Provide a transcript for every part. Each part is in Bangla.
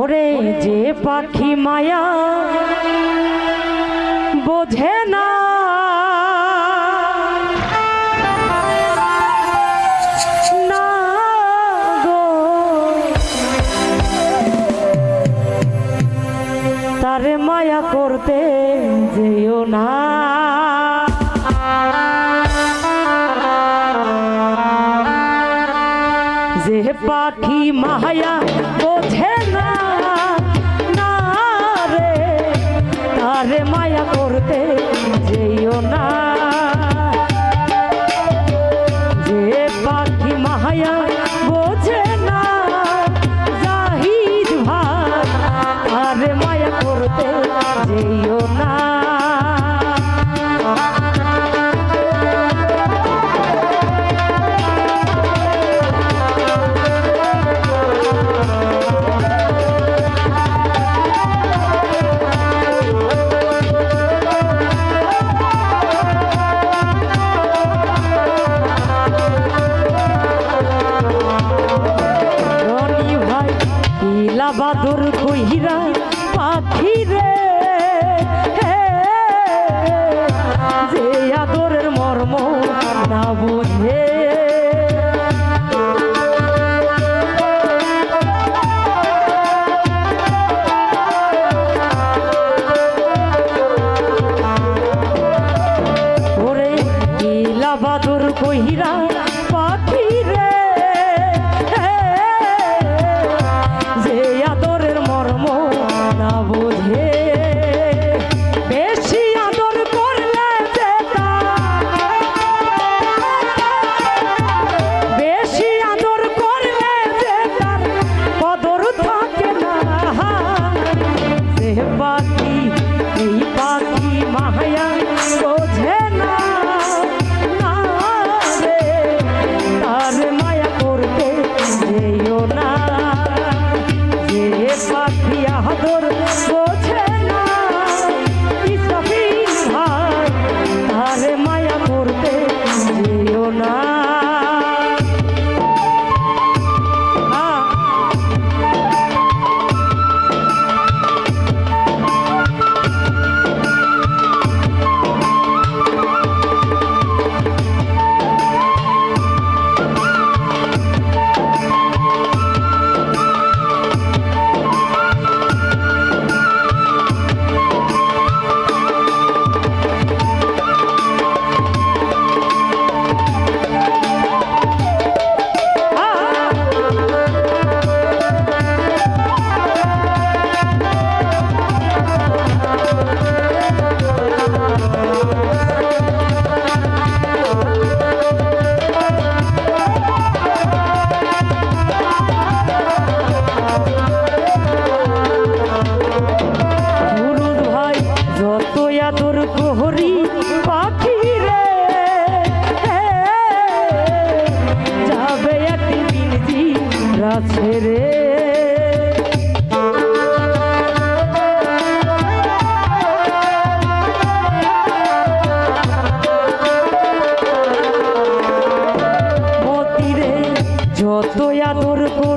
ওরে যে পাখি মায়া বোঝে না। তারে মায়া করতে যেও না।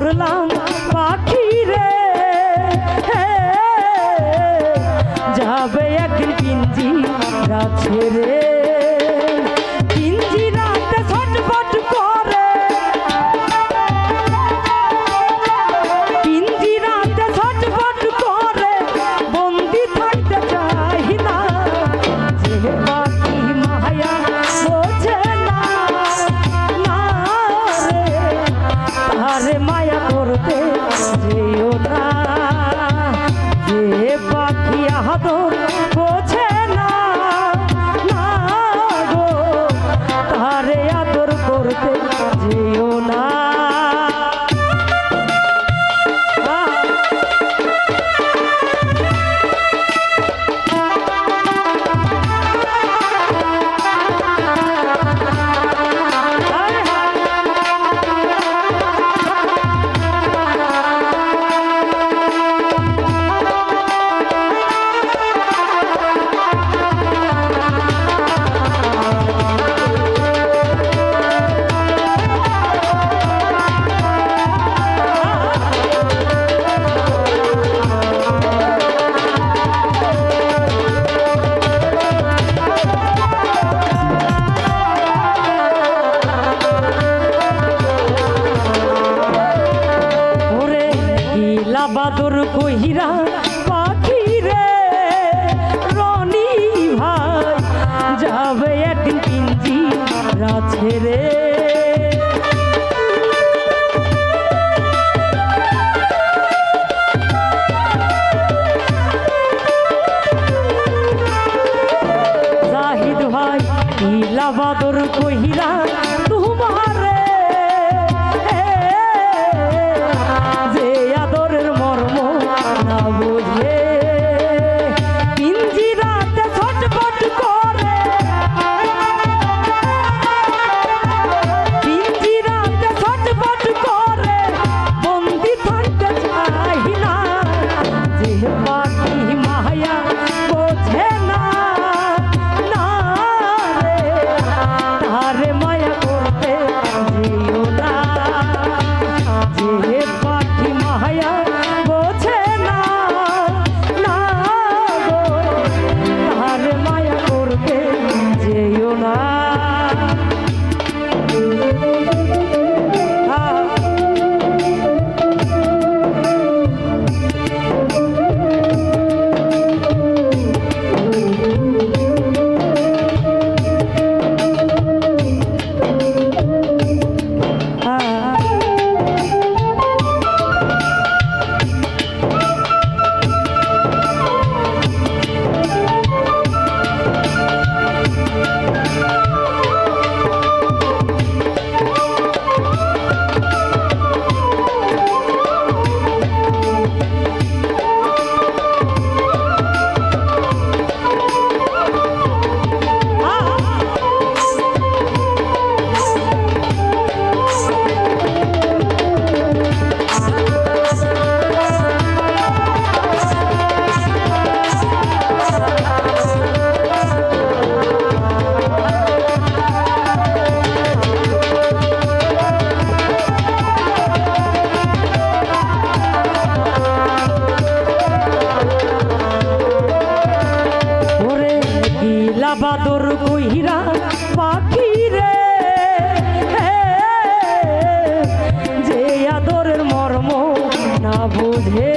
ধরলাম পাখি রে। যাবে একদিন পিঞ্জি রাছে রে। না ছেড়ে জাহিদ ভাই ইলাবাদর কহিরা তোমার নীরা বাদর কইরা পাখি রে। যে আদরের মর্ম না বোঝে।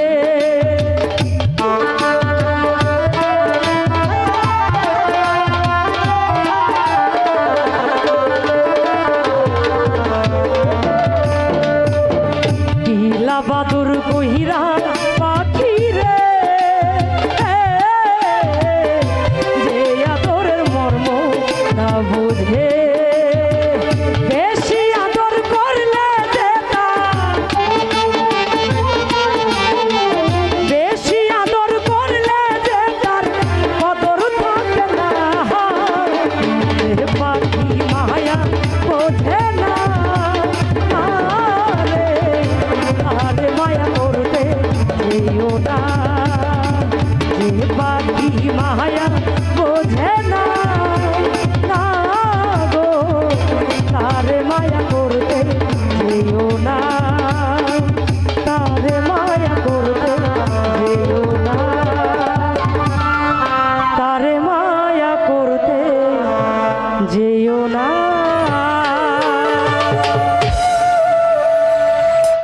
বাদুর কহিরা 我